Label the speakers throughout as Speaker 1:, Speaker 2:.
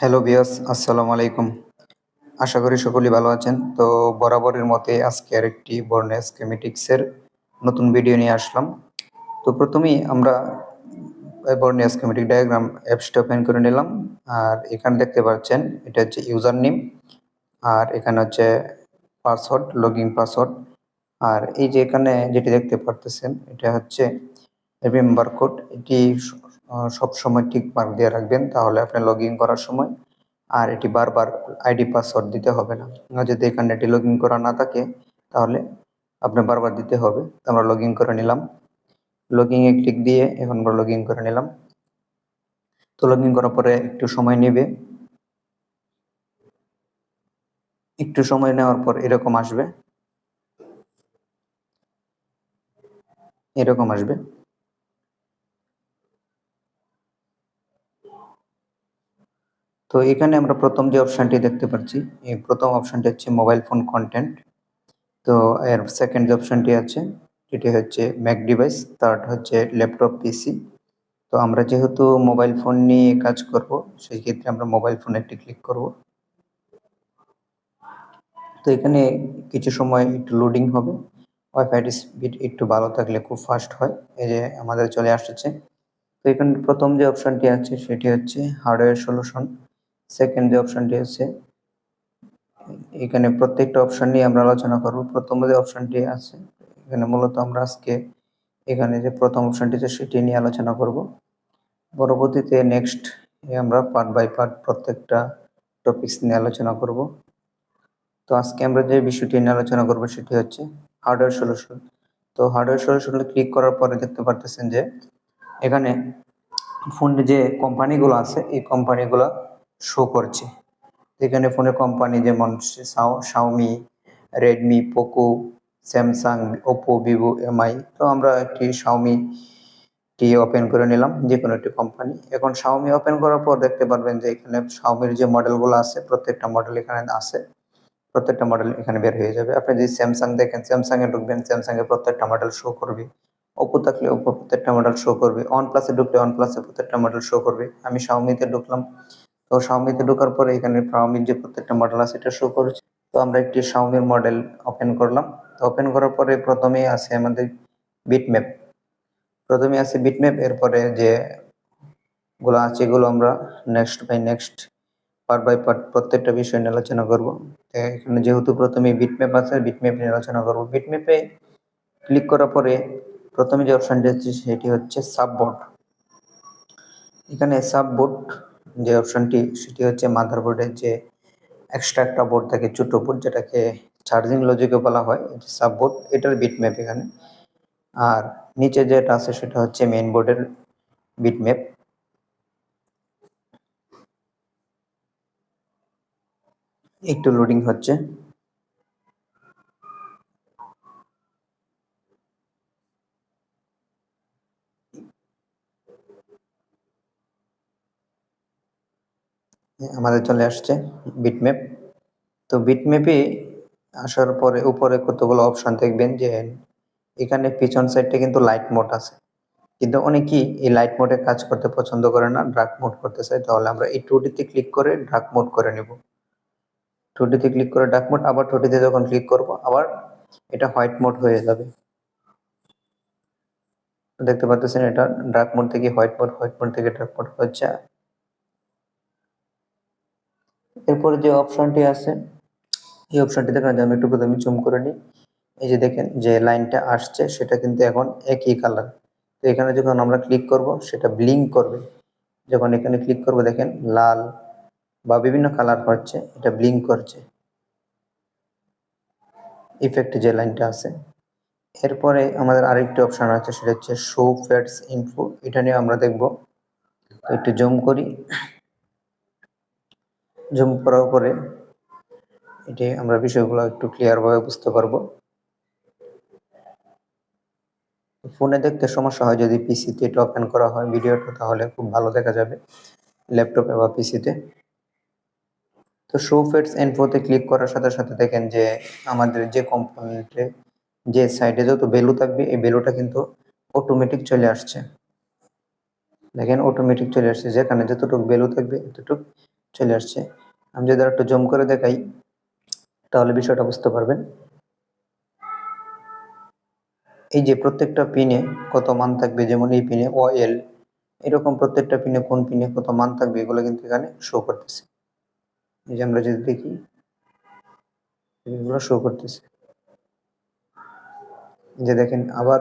Speaker 1: Hello বিয়াস আসসালামু আলাইকুম আশা করি সকলেই ভালো আছেন। তো বরাবরের মতে আজকে আরেকটি বর্ণেস স্কেমেটিক্সের নতুন ভিডিও নিয়ে আসলাম। তো প্রথমেই আমরা বর্ণেস স্কেমেটিক ডায়াগ্রাম অ্যাপসটা ওপেন করে নিলাম। আর এখানে দেখতে পাচ্ছেন, এটা হচ্ছে ইউজার নেম আর এখানে হচ্ছে পাসওয়ার্ড লগইন পাসওয়ার্ড আর এই যে এখানে যেটি দেখতে পারতেছেন, এটা হচ্ছে রিমেম্বার কোড এটি সব সময় ঠিক মার্ক দিয়ে রাখবেন, তাহলে আপনি লগ ইন করার সময় আর এটি বারবার আইডি পাসওয়ার্ড দিতে হবে না। যদি এখানে এটি লগ ইন করা না থাকে, তাহলে আপনি বারবার দিতে হবে। আমরা লগ ইন করে নিলাম। লগ ইনে ক্লিক দিয়ে এখন আমরা লগ ইন করে নিলাম। তো লগ ইন করার পরে একটু সময় নেবে। একটু সময় নেওয়ার পর এরকম আসবে। এরকম আসবে। তো এখানে আমরা প্রথম যে অপশানটি দেখতে পাচ্ছি, এই প্রথম অপশানটি হচ্ছে মোবাইল ফোন কন্টেন্ট তো এর সেকেন্ড যে অপশানটি আছে যেটি হচ্ছে ম্যাক ডিভাইস থার্ড হচ্ছে ল্যাপটপ পিসি তো আমরা যেহেতু মোবাইল ফোন নিয়ে কাজ করব, সেই ক্ষেত্রে আমরা মোবাইল ফোনে একটি ক্লিক করব। তো এখানে কিছু সময় একটু লোডিং হবে। ওয়াইফাইটি স্পিড একটু ভালো থাকলে খুব ফাস্ট হয়, এই যে আমাদের চলে আসছে। তো এখানে প্রথম যে অপশানটি আছে, সেটি হচ্ছে হার্ডওয়্যার সলিউশন সেকেন্ড যে অপশানটি আছে, এখানে প্রত্যেকটা অপশান নিয়ে আমরা আলোচনা করব। প্রথম যে অপশানটি আছে, এখানে মূলত আমরা আজকে এখানে যে প্রথম অপশানটি আছে, সেটি নিয়ে আলোচনা করব। পরবর্তীতে নেক্সট আমরা পার্ট বাই পার্ট প্রত্যেকটা টপিক্স নিয়ে আলোচনা করব। তো আজকে আমরা যে বিষয়টি নিয়ে আলোচনা করব, সেটি হচ্ছে হার্ডওয়্যার সলিউশন তো হার্ডওয়্যার সলিউশনে ক্লিক করার পরে দেখতে পারতেছেন যে, এখানে ফোন যে কোম্পানিগুলো আছে, এই কোম্পানিগুলো শো করছে। এখানে ফোনের কোম্পানি যেমন Xiaomi Redmi Poco Samsung Oppo Vivo Mi তো আমরা একটি শাওমি টি ওপেন করে নিলাম যে কোনো একটি কোম্পানি এখন শাওমি ওপেন করার পর দেখতে পারবেন যে এখানে শাওমির যে মডেলগুলো আছে, প্রত্যেকটা মডেল এখানে আছে। প্রত্যেকটা মডেল এখানে বের হয়ে যাবে। আপনি যদি স্যামসাং দেখেন স্যামসাংয়ে ঢুকবেন স্যামসাংয়ের প্রত্যেকটা মডেল শো করবে। ওপো থাকলে ওপো প্রত্যেকটা মডেল শো করবে। ওয়ান প্লাসে ঢুকলে ওয়ান প্লাসে প্রত্যেকটা মডেল শো করবে। আমি শাওমিতে ঢুকলাম। তো শাওমিতে ঢোকার পরে এখানে শাওমির যে প্রত্যেকটা মডেল আছে, এটা শো করেছে। তো আমরা একটি শাওমির মডেল ওপেন করলাম। তো ওপেন করার পরে প্রথমেই আছে আমাদের বিটম্যাপ প্রথমে আছে বিটম্যাপ এরপরে যে গুলো আছে এগুলো আমরা next by next part by part প্রত্যেকটা বিষয় নিয়ে আলোচনা করব। এখানে যেহেতু প্রথমে বিটম্যাপ আছে বিটম্যাপ নিয়ে আলোচনা করব। বিটম্যাপে ক্লিক করার পরে প্রথমে যে অপশানটি হচ্ছে সেটি হচ্ছে সাববোর্ড এখানে সাববোর্ড যে অপশনটি সেটি হচ্ছে মাদারবোর্ডের যে এক্সট্রা একটা বোর্ড থাকে, ছোটো বোর্ড যেটাকে চার্জিং লজিকে বলা হয় সাব বোর্ড এটার বিট ম্যাপ এখানে। আর নিচে যেটা আছে সেটা হচ্ছে মেইন বোর্ডের বিটম্যাপ একটু লোডিং হচ্ছে। আমাদের চলে আসছে বিটম্যাপ তো বিটম্যাপে আসার পরে উপরে কতগুলো অপশন দেখবেন যে এখানে পিছন সাইডটা কিন্তু লাইট মোড আছে। কিন্তু অনেকেই এই লাইট মোডে কাজ করতে পছন্দ করে না ড্রাক মোড করতে চাই তাহলে আমরা এই টুটিতে ক্লিক করে ড্রাক মোড করে নেব। টুটিতে ক্লিক করে ডাক মোড আবার টুটিতে যখন ক্লিক করব, আবার এটা হোয়াইট মোড হয়ে যাবে। দেখতে পাচ্ছেন এটা ডার্ক মোড থেকে হোয়াইট মোড হোয়াইট মোড থেকে ড্রাক মোড হচ্ছে। এরপরে যে অপশনটি আছে, এই অপশনটি দেখেন আমি একটু প্রথমে জুম করে নিই। এই যে দেখেন, যে লাইনটা আসছে, সেটা কিন্তু এখন একই কালার তো এখানে যখন আমরা ক্লিক করব, সেটা ব্লিঙ্ক করবে। যখন এখানে ক্লিক করব, দেখেন, লাল বা বিভিন্ন কালার হচ্ছে, এটা ব্লিঙ্ক করছে। ইফেক্ট যে লাইনটা আছে। এরপরে আমাদের আরেকটি অপশান আছে, সেটা হচ্ছে শো ফ্যাটস ইনফো এটা নিয়ে আমরা দেখব। একটু জুম করি। জুম করার পরে এটি আমরা বিষয়গুলো একটু ক্লিয়ারভাবে বুঝতে পারব। ফোনে দেখতে সমস্যা হয় যদি পিসিতে এটা ওপেন করা হয় ভিডিওটা, তাহলে খুব ভালো দেখা যাবে ল্যাপটপে বা পিসিতে তো শো ফেটস এনফোতে ক্লিক করার সাথে সাথে দেখেন যে আমাদের যে কম্পোনেন্টে যে সাইডে যত ভ্যালু থাকবে, এই ভ্যালুটা কিন্তু অটোমেটিক চলে আসছে। দেখেন অটোমেটিক চলে আসছে, যেখানে যতটুকু ভ্যালু থাকবে ততটুকু চলে আসছে। আমি যদি একটু জম করে দেখাই, তাহলে বিষয়টা বুঝতে পারবেন। এই যে প্রত্যেকটা পিনে কত মান থাকবে, যেমন এই পিনে ও এল, এরকম প্রত্যেকটা পিনে কোন পিনে কত মান থাকবে, এগুলো কিন্তু এখানে শো করতেছে। এই যে আমরা যদি দেখি, এগুলো শো করতেছে। যে দেখেন, আবার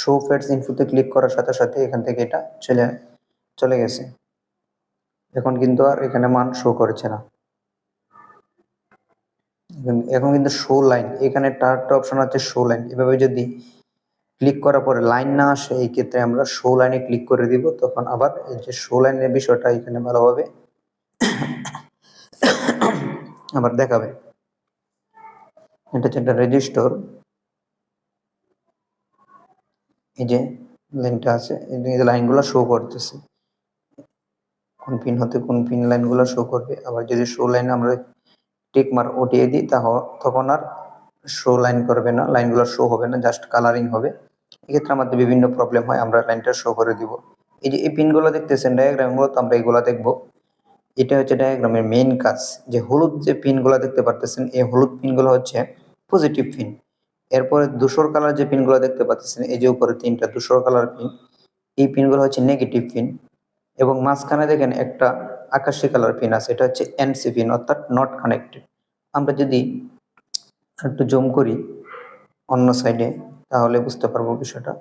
Speaker 1: শো ফ্যাটস ইনফুতে ক্লিক করার সাথে সাথে এখান থেকে এটা চলে চলে গেছে। এখন কিন্তু আর এখানে মান শো করছে না। এখন- কিন্তু শো লাইন এখানে টার্টটা অপশন আছে শো লাইন এভাবে যদি ক্লিক করার পরে লাইন না আসে, এই ক্ষেত্রে আমরা শো লাইনে ক্লিক করে দিব, তখন আবার এই যে শো লাইনের বিষয়টা এখানে ভালোভাবে আবার দেখাবে। এটা হচ্ছে একটা রেজিস্টর এই যে লাইনটা আছে, এই লাইনগুলো শো করতেছে। কোন পিন হতে কোন পিন লাইনগুলো শো করবে। আবার যদি শো লাইন আমরা টিক মার ওটিয়ে দিই তাহলে তখন আর শো লাইন করবে না লাইনগুলো শো হবে না জাস্ট কালারিং হবে। এক্ষেত্রে আমাদের বিভিন্ন প্রবলেম হয়, আমরা লাইনটা শো করে দিব। এই যে, এই পিনগুলো দেখতেছেন ডায়াগ্রামগুলো তো আমরা এগুলো দেখব। এটা হচ্ছে ডায়াগ্রামের মেইন কাজ, যে হলুদ যে পিনগুলো দেখতে পারতেছেন, এই হলুদ পিনগুলো হচ্ছে পজিটিভ পিন এরপরে ধূসর কালার যে পিনগুলো দেখতে পাচ্ছেন এই যে উপরে তিনটা ধূসর কালার পিন এই পিনগুলো হচ্ছে নেগেটিভ পিন এবং মাঝখানে দেখেন একটা আকাশি কালার পিন আছে, এটা হচ্ছে এনসি পিন অর্থাৎ নট কানেক্টেড আমরা যদি একটু জুম করি অন্য সাইডে তাহলে বুঝতে পারব বিষয়টা।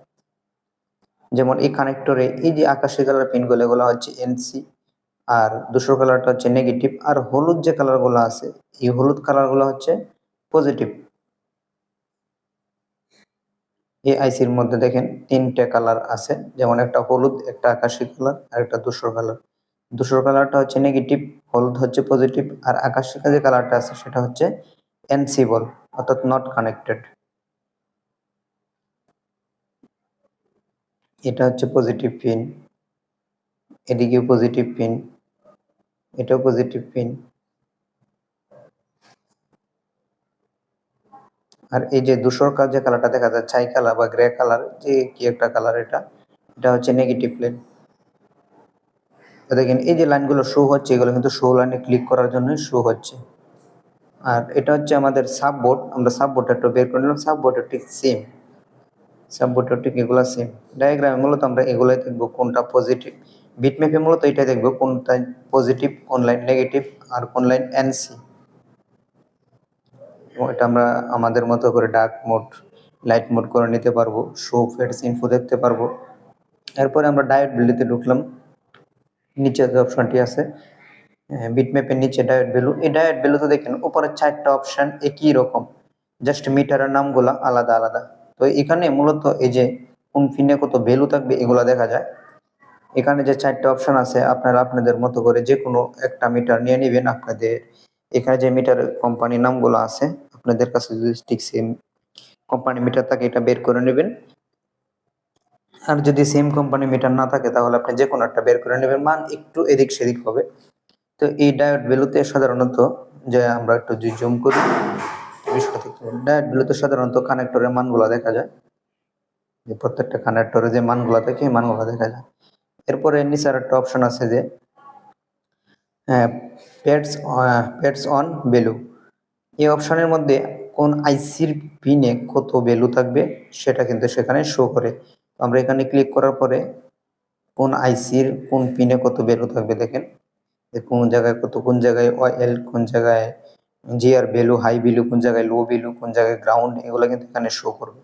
Speaker 1: যেমন এই কানেক্টরে এই যে আকাশি কালার পিনগুলো এগুলো হচ্ছে এনসি আর দুশো কালারটা হচ্ছে নেগেটিভ আর হলুদ যে কালারগুলো আছে, এই হলুদ কালারগুলো হচ্ছে পজিটিভ এই আইসির মধ্যে দেখেন তিনটে কালার আছে। যেমন একটা হলুদ, একটা আকাশি কালার, আর একটা ধূসর কালার। ধূসর কালারটা হচ্ছে নেগেটিভ হলুদ হচ্ছে পজিটিভ আর আকাশি যে কালারটা আছে সেটা হচ্ছে এনসিবল অর্থাৎ নট কানেক্টেড এটা হচ্ছে পজিটিভ পিন এদিকেও পজিটিভ পিন এটাও পজিটিভ পিন আর এই যে ধূসর কাজ যে কালারটা দেখা যায়, ছাই কালার বা গ্রে কালার যে কি একটা কালার এটা এটা হচ্ছে নেগেটিভ প্লেন দেখেন, এই যে লাইনগুলো শো হচ্ছে, এগুলো কিন্তু শো লাইনে ক্লিক করার জন্য শো হচ্ছে। আর এটা হচ্ছে আমাদের সাব বোর্ড আমরা সাব বোর্ডটা একটু বের করে নিলাম সাব বোর্ডের ঠিক সেম সাব বোর্ডের ঠিক এগুলো সেম ডায়াগ্রামে মূলত আমরা এগুলোই দেখব, কোনটা পজিটিভ বিটম্যাপে মূলত এটাই দেখব, কোনটা পজিটিভ কোন লাইন নেগেটিভ আর কোন লাইন এনসি এটা আমরা আমাদের মতো করে ডার্ক মোড লাইট মোড করে নিতে পারব শো ফেডস ইনফো দেখতে পারব। এরপরে আমরা ডায়েট ভ্যালুতে ঢুকলাম। নিচে যে অপশনটি আছে বিটম্যাপের নিচে ডায়েট ভ্যালু এই ডায়েট ভ্যালুতে দেখেন, উপরে চারটা অপশন একই রকম। জাস্ট মিটারের নামগুলা আলাদা আলাদা। তো এখানে মূলত এই যে কোন ফিনে কত ভ্যালু থাকবে, এগুলা দেখা যায়। এখানে যে চারটা অপশন আছে, আপনারা আপনাদের মতো করে যে কোনো একটা মিটার নিয়ে নেবেন। আপনাদের এখানে যে মিটার কোম্পানির নামগুলো আছে, আপনাদের কাছে যদি ঠিক সেম কোম্পানি মিটার থাকে, এটা বের করে নেবেন। আর যদি সেম কোম্পানি মিটার না থাকে, তাহলে আপনি যে কোনো একটা বের করে নেবেন। মান একটু এদিক সেদিক হবে। তো এই ডায়োড ভ্যালুতে সাধারণত যে আমরা একটু যদি জুম করি ডায়োড ভ্যালুতে সাধারণত কানেক্টরের মানগুলো দেখা যায়। যে প্রত্যেকটা কানেক্টরে যে মানগুলো থাকে, এই মানগুলো দেখা যায়। এরপরে নিচের একটা অপশন আছে যে প্যাডস প্যাডস অন ভ্যালু এই অপশনের মধ্যে কোন আইসির পিনে কত ভ্যালু থাকবে সেটা কিন্তু সেখানে শো করে। আমরা এখানে ক্লিক করার পরে কোন আইসির কোন পিনে কত ভ্যালু থাকবে দেখেন। কোন জায়গায় কত, কোন জায়গায় অয়েল কোন জায়গায় জিআর ভ্যালু হাই ভ্যালু কোন জায়গায় লো ভ্যালু কোন জায়গায় গ্রাউন্ড এগুলো কিন্তু এখানে শো করবে।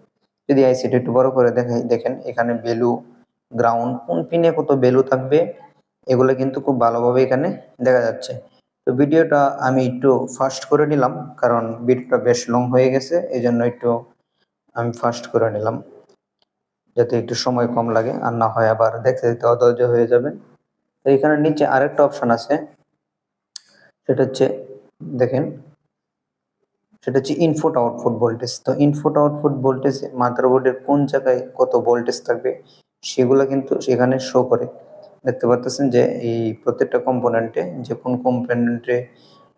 Speaker 1: যদি আইসিটা একটু বড় করে দেখাই, দেখেন এখানে ভ্যালু গ্রাউন্ড কোন পিনে কত ভ্যালু থাকবে এগুলো কিন্তু খুব ভালোভাবে এখানে দেখা যাচ্ছে। তো ভিডিওটা আমি একটু ফাস্ট করে নিলাম, কারণ ভিডিওটা বেশ লং হয়ে গেছে এই জন্য একটু আমি ফাস্ট করে নিলাম, যাতে একটু সময় কম লাগে, আর না হয় আবার দেখতে দেখতে অধৈর্য হয়ে যাবে। তো এখানে নিচে আরেকটা অপশন আছে, সেটা হচ্ছে, দেখেন, সেটা হচ্ছে ইনফুট আউটপুট ভোল্টেজ তো ইনফুট আউটপুট ভোল্টেজ মাদারবোর্ডের কোন জায়গায় কত ভোল্টেজ থাকবে, সেগুলো কিন্তু সেখানে শো করে। দেখতে পাচ্ছেন যে এই প্রত্যেকটা কম্পোনেন্টে যে কোন কম্পোনেন্টে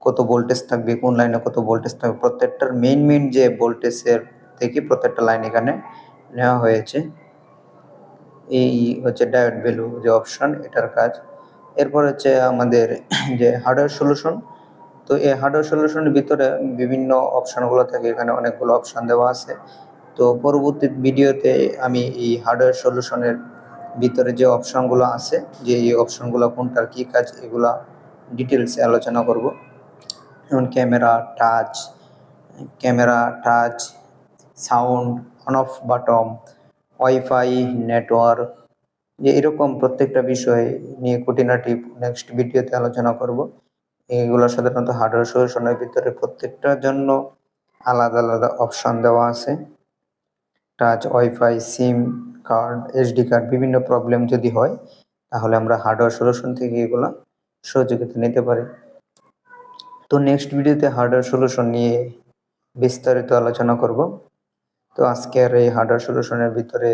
Speaker 1: কত ভোল্টেজ থাকবে, কোন লাইনে কত ভোল্টেজ থাকবে, প্রত্যেকটার মেইন মেইন যে ভোল্টেজের থেকে প্রত্যেকটা লাইন এখানে নেওয়া হয়েছে। এই হচ্ছে ডায়োড ভ্যালু যে অপশন এটার কাজ। এরপর হচ্ছে আমাদের যে হার্ডওয়্যার সলিউশন তো এই হার্ডওয়্যার সলিউশনের ভিতরে বিভিন্ন অপশানগুলো থাকে, এখানে অনেকগুলো অপশান দেওয়া আছে। তো পরবর্তী ভিডিওতে আমি এই হার্ডওয়্যার সলিউশনের ভিতরে যে অপশানগুলো আছে, যে এই অপশানগুলো কোনটার কী কাজ, এগুলা ডিটেলসে আলোচনা করব। যেমন camera touch camera touch sound on off button wifi network যে এরকম প্রত্যেকটা বিষয় নিয়ে খুঁটিনাটি নেক্সট ভিডিওতে আলোচনা করব। এগুলো সাধারণত হার্ডওয়্যার সলিউশনের ভিতরে প্রত্যেকটার জন্য আলাদা আলাদা অপশান দেওয়া আছে। Touch wifi sim card SD card বিভিন্ন প্রবলেম যদি হয়, তাহলে আমরা হার্ডওয়্যার সলিউশন থেকে এগুলো সহযোগিতা নিতে পারি। তো নেক্সট ভিডিওতে হার্ডওয়্যার সলিউশন নিয়ে বিস্তারিত আলোচনা করব। তো আজকে আর এই হার্ডওয়্যার সলিউশনের ভিতরে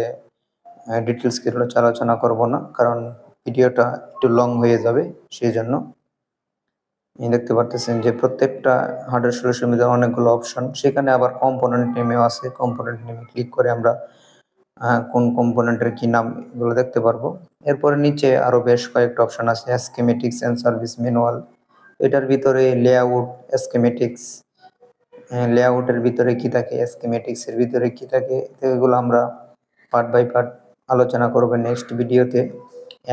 Speaker 1: ডিটেলস কিছু আলোচনা করব না, কারণ ভিডিওটা একটু লং হয়ে যাবে, সেই জন্য। দেখতে পারতেছেন যে প্রত্যেকটা হার্ডওয়্যার সলিউশনের মধ্যে অনেকগুলো অপশন সেখানে আবার কম্পোনেন্ট নেমেও আছে। কম্পোনেন্ট নেমে ক্লিক করে আমরা কোন কম্পোনেন্টের কি নাম এগুলো দেখতে পারব। এরপরে নিচে আরও বেশ কয়েকটা অপশন আছে। স্কিমেটিক্স এন্ড সার্ভিস ম্যানুয়াল এটার ভিতরে লেআউট স্কিমেটিক্স লেআউটের ভিতরে কি থাকে স্কিমেটিক্স এর ভিতরে কি থাকে, এগুলো আমরা পার্ট বাই পার্ট আলোচনা করব নেক্সট ভিডিওতে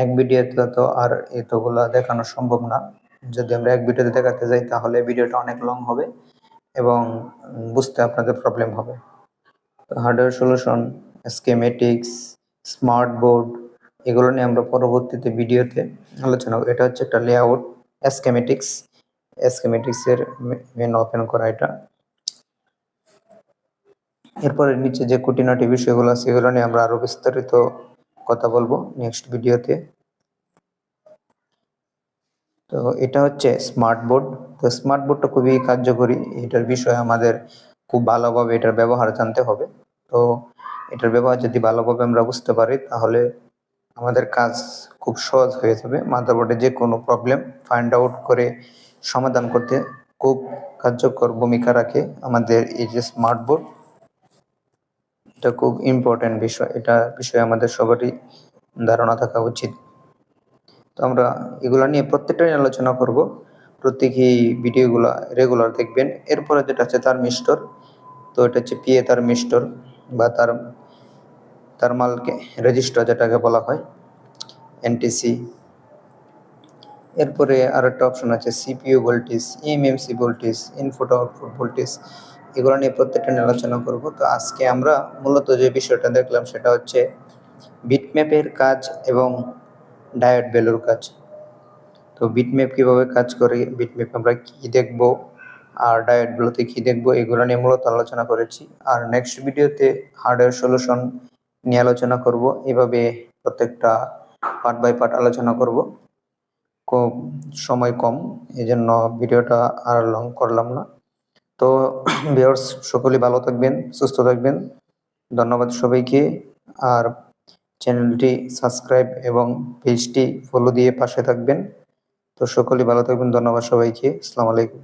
Speaker 1: এক ভিডিওতে তো আর এতগুলা দেখানো সম্ভব না। যদি আমরা এক ভিডিওতে দেখাতে যাই, তাহলে ভিডিওটা অনেক লং হবে এবং বুঝতে আপনাদের প্রবলেম হবে। Hardware solution schematics smart board এগুলো নিয়ে আমরা পরবর্তীতে ভিডিওতে আলোচনা করব। এটা হচ্ছে একটা লেআউট স্কেমেটিক্স স্কেমেটিক্সের মেন ওপেন করা এটা। এরপরে নিচে যে কুটিনাটি বিষয়গুলো আছে, এগুলো নিয়ে আমরা আরও বিস্তারিত কথা বলব নেক্সট ভিডিওতে তো এটা হচ্ছে স্মার্ট বোর্ড তো স্মার্ট বোর্ডটা খুবই কার্যকরী। এটার বিষয়ে আমাদের খুব ভালোভাবে এটার ব্যবহার জানতে হবে। তো এটার ব্যবহার যদি ভালোভাবে আমরা বুঝতে পারি, তাহলে আমাদের কাজ খুব সহজ হয়ে যাবে। মাদারবোর্ডে যে কোনো প্রবলেম ফাইন্ড আউট করে সমাধান করতে খুব কার্যকর ভূমিকা রাখে আমাদের এই যে স্মার্ট বোর্ড এটা খুব ইম্পর্টেন্ট বিষয়। এটা বিষয়ে আমাদের সবারই ধারণা থাকা উচিত। তো আমরা এগুলা নিয়ে প্রত্যেকটা নিয়ে আলোচনা করব। প্রত্যেকই ভিডিওগুলো রেগুলার দেখবেন। এরপরে যেটা আছে, তার মিস্টর তো এটা হচ্ছে পিএ তার মিস্টর বা তার থার্মালকে রেজিস্টার যেটাকে বলা হয় এনটিসি এরপরে আর একটা অপশন আছে CPU voltage eMMC voltage input output voltage এগুলো নিয়ে প্রত্যেকটা নিয়ে আলোচনা করব। তো আজকে আমরা মূলত যে বিষয়টা দেখলাম, সেটা হচ্ছে বিটম্যাপের কাজ এবং ডায়োড ভ্যালুর কাজ। তো বিটম্যাপ কীভাবে কাজ করে বিটম্যাপ আমরা কী দেখব, আর ডায়োডগুলোতে কি দেখব, এগুলো নিয়ে মূলত আলোচনা করেছি। আর নেক্সট ভিডিওতে হার্ডওয়্যার সলিউশন নিয়ে আলোচনা করব, এভাবে প্রত্যেকটা পার্ট বাই পার্ট আলোচনা করব। খুব সময় কম এই জন্য ভিডিওটা আর লং করলাম না। তো ভিউয়ার্স সকলেই ভালো থাকবেন, সুস্থ থাকবেন। ধন্যবাদ সবাইকে, আর চ্যানেলটি সাবস্ক্রাইব এবং পেজটি ফলো দিয়ে পাশে থাকবেন। তো সকলেই ভালো থাকবেন, ধন্যবাদ সবাইকে, আসসালামু আলাইকুম।